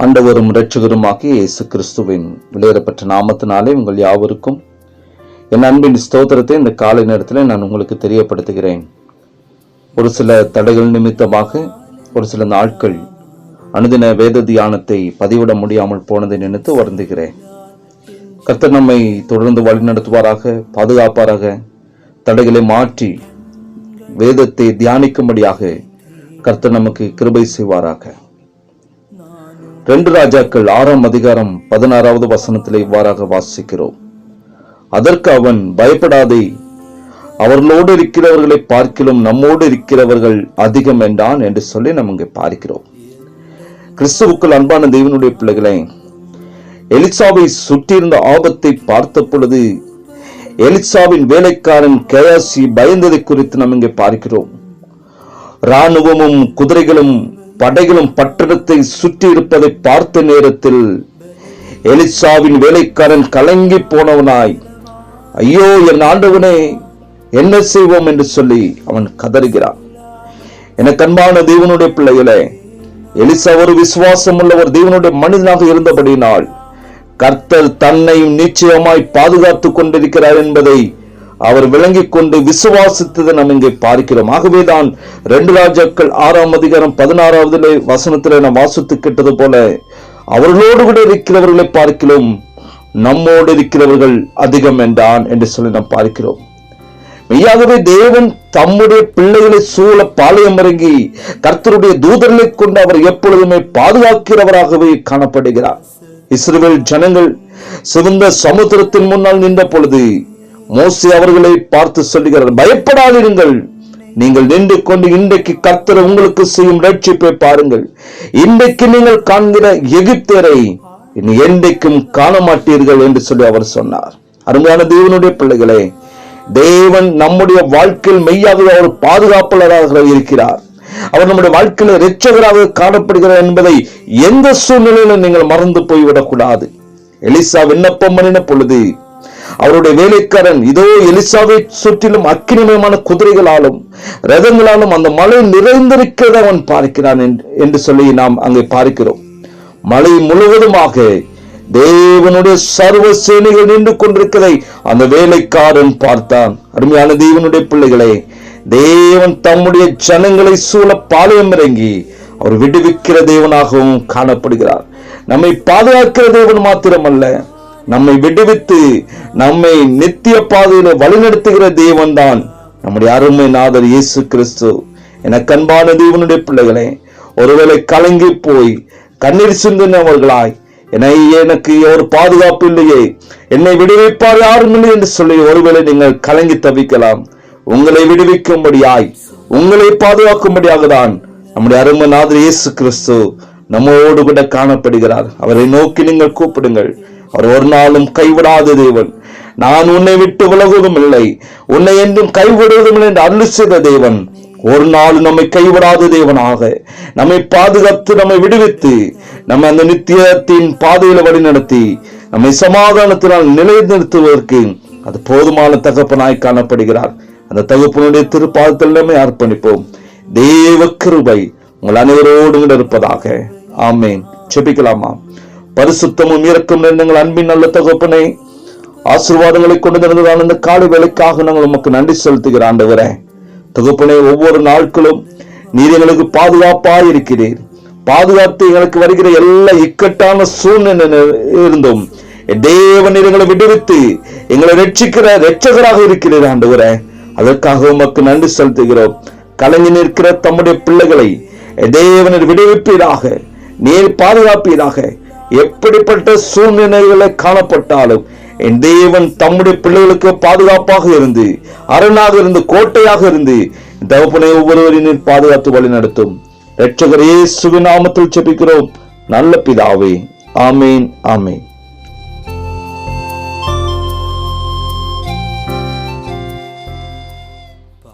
அண்டவரும் இரட்சகருமாகிய இயேசு கிறிஸ்துவின் வெளியேறப்பட்ட நாமத்தினாலே உங்கள் யாவருக்கும் என் அன்பின் ஸ்தோத்திரத்தை இந்த காலை நேரத்தில் நான் உங்களுக்கு தெரியப்படுத்துகிறேன். ஒரு சில தடைகள் நிமித்தமாக ஒரு சில நாட்கள் அனுதின வேத தியானத்தை பதிவிட முடியாமல் போனதை நினைத்து வருந்துகிறேன். கர்த்தர் நம்மை தொடர்ந்து வழிநடத்துவாராக பாதுகாப்பாராக தடைகளை மாற்றி வேதத்தை தியானிக்கும்படியாக கர்த்தர் நமக்கு கிருபை செய்வாராக. ரெண்டு ராஜாக்கள் ஆறாம் அதிகாரம் பதினாறாவது வசனத்தில் இவ்வாறாக வாசிக்கிறோம். அதற்கு அவன் பயப்படாதே அவர்களோடு இருக்கிறவர்களை பார்க்கிலும் நம்மோடு இருக்கிறவர்கள் அதிகம் என்றான் என்று சொல்லி நாம் இங்கே பார்க்கிறோம். கிறிஸ்துவுக்குள் அன்பான தெய்வனுடைய பிள்ளைகளை எலிசாவை சுற்றியிருந்த ஆபத்தை பார்த்த பொழுது எலிசாவின் வேலைக்காரன் கேயாசி பயந்ததை குறித்து நாம் இங்கே பார்க்கிறோம். ராணுவமும் குதிரைகளும் படைகளும் பட்டணத்தை சுற்றி இருப்பதை பார்த்த நேரத்தில் எலிசாவின் வேலைக்காரன் கலங்கி போனவனாய் ஐயோ என் ஆண்டவனே என்ன செய்வோம்? என்று சொல்லி அவன் கதறுகிறான். எனக்கு அன்பான தேவனுடைய பிள்ளைகளே எலிசா ஒரு விசுவாசம் உள்ள ஒரு தேவனுடைய மனிதனாக இருந்தபடினால் கர்த்தர் தன்னையும் நிச்சயமாய் பாதுகாத்துக் கொண்டிருக்கிறார் என்பதை அவர் விளங்கிக் கொண்டு விசுவாசித்ததை நாம் இங்கே பார்க்கிறோம். ஆகவேதான் ரெண்டு ராஜாக்கள் ஆறாம் அதிகாரம் பதினாறாவது வசனத்தில் நாம் வாசித்து கேட்டது போல அவர்களோடு கூட இருக்கிறவர்களை பார்க்கிறோம். நம்மோடு இருக்கிறவர்கள் அதிகம் என்றான் என்று சொல்லி நாம் பார்க்கிறோம். மெய்யாகவே தேவன் தம்முடைய பிள்ளைகளை சூழ பாளையம் இறங்கி கர்த்தருடைய தூதர்களை கொண்டு அவர் எப்பொழுதுமே பாதுகாக்கிறவராகவே காணப்படுகிறார். இஸ்ரேல் ஜனங்கள் சிவந்த சமுத்திரத்தின் முன்னால் நின்ற பொழுது மோசி அவர்களை பார்த்து சொல்லுகிறார் பயப்படாதிருங்கள். நீங்கள் நின்று கொண்டு இன்றைக்கு கர்த்தர் உங்களுக்கு செய்யும் ரட்சிப்பை பாருங்கள். இன்றைக்கு நீங்கள் காண்கிற எகிப்தரை என்றைக்கும் காண மாட்டீர்கள் என்று சொல்லி அவர் சொன்னார். அருமையான தேவனுடைய பிள்ளைகளே தேவன் நம்முடைய வாழ்க்கையில் மெய்யாகவே அவர் பாதுகாப்பாளராக இருக்கிறார். அவர் நம்முடைய வாழ்க்கையில் இரட்சகராக காணப்படுகிறார் என்பதை எந்த சூழ்நிலையிலும் நீங்கள் மறந்து போய்விடக் கூடாது எலிசா விண்ணப்பம் பண்ணின பொழுது அவருடைய வேலைக்காரன் இதோ எலிசாவை சுற்றிலும் அக்கினிமயமான குதிரைகளாலும் ரதங்களாலும் அந்த மலை நிறைந்திருக்கிறத அவன் பார்க்கிறான் என்று சொல்லி நாம் அங்கே பார்க்கிறோம். மலை முழுவதுமாக தேவனுடைய சர்வ சேனைகள் நின்று கொண்டிருக்கிறதை அந்த வேலைக்காரன் பார்த்தான். அருமையான தேவனுடைய பிள்ளைகளே தேவன் தம்முடைய ஜனங்களை சூழ பாளையம் இறங்கி அவர் விடுவிக்கிற தேவனாகவும் காணப்படுகிறார். நம்மை பாதுகாக்கிற தேவன் மாத்திரமல்ல நம்மை விடுவித்து நம்மை நித்திய பாதையில வழிநடத்துகிற தேவன் தான் நம்முடைய அருமை நாதர் இயேசு கிறிஸ்து. என கண்பான தேவனுடைய பிள்ளைகளே ஒருவேளை கலங்கி போய் கண்ணீர் சிந்தினவர்களாய் என்னை எனக்கு ஒரு பாதுகாப்பு இல்லையே. என்னை விடுவிப்பார் யாரும் இல்லை என்று சொல்லி ஒருவேளை நீங்கள் கலங்கி தவிக்கலாம். உங்களை விடுவிக்கும்படியாய் உங்களை பாதுகாக்கும்படியாக தான் நம்முடைய அருமை நாதர் இயேசு கிறிஸ்து நம்மோடு கூட காணப்படுகிறார். அவரை நோக்கி நீங்கள் கூப்பிடுங்கள். அவர் ஒரு நாளும் கைவிடாத தேவன். நான் உன்னை விட்டு விலகுவதும் இல்லை. உன்னை என்றும் கைவிடுவதும் இல்லை என்று அருள் செய்த தேவன். ஒரு நாள் நம்மை கைவிடாத தேவனாக. நம்மை பாதுகாத்து நம்மை விடுவித்து நம்ம அந்த நித்தியத்தின் பாதையில வழி நடத்தி நம்மை சமாதானத்தினால் நிலைநிறுத்துவதற்கு அது போதுமான தகப்பனாய் காணப்படுகிறார். அந்த தகப்பனுடைய திருப்பாதத்தில் நம்மை அர்ப்பணிப்போம். தேவ கிருபை உங்கள் அனைவரோடு இருப்பதாக. ஆமேன். செபிக்கலாமா பரிசுத்தமும் இறக்கும் எங்கள் அன்பின் நல்ல தகப்பனை ஆசீர்வாதங்களை கொண்டு நடந்ததான இந்த காலை வேலைக்காக நாங்கள் உமக்கு நன்றி செலுத்துகிற ஆண்டவரே. தகப்பனே ஒவ்வொரு நாட்களும் நீர் எங்களுக்கு பாதுகாப்பாக இருக்கிறீர். பாதுகாத்து எங்களுக்கு வருகிற எல்லா இக்கட்டான சூழ்நிலை இருந்தும் தேவன் எங்களை விடுவித்து எங்களை ரட்சிக்கிற ரட்சகராக இருக்கிறீர் ஆண்டவரே. அதற்காக உமக்கு நன்றி செலுத்துகிறோம். கலங்கி நிற்கிற தம்முடைய பிள்ளைகளை தேவனர் விடுவிப்பீராக. நீர் பாதுகாப்பீராக. எப்படிப்பட்ட சூழ்நிலைகளை காணப்பட்டாலும் என் தேவன் தம்முடைய பிள்ளைகளுக்கு பாதுகாப்பாக இருந்து அரணாக இருந்து கோட்டையாக இருந்து தகப்பனை ஒவ்வொருவரின் பாதுகாத்து வழி நடத்தும். ரட்சகர் சுவிநாமத்தில் நாமத்தில் செபிக்கிறோம் நல்ல பிதாவே. ஆமேன் ஆமேன்.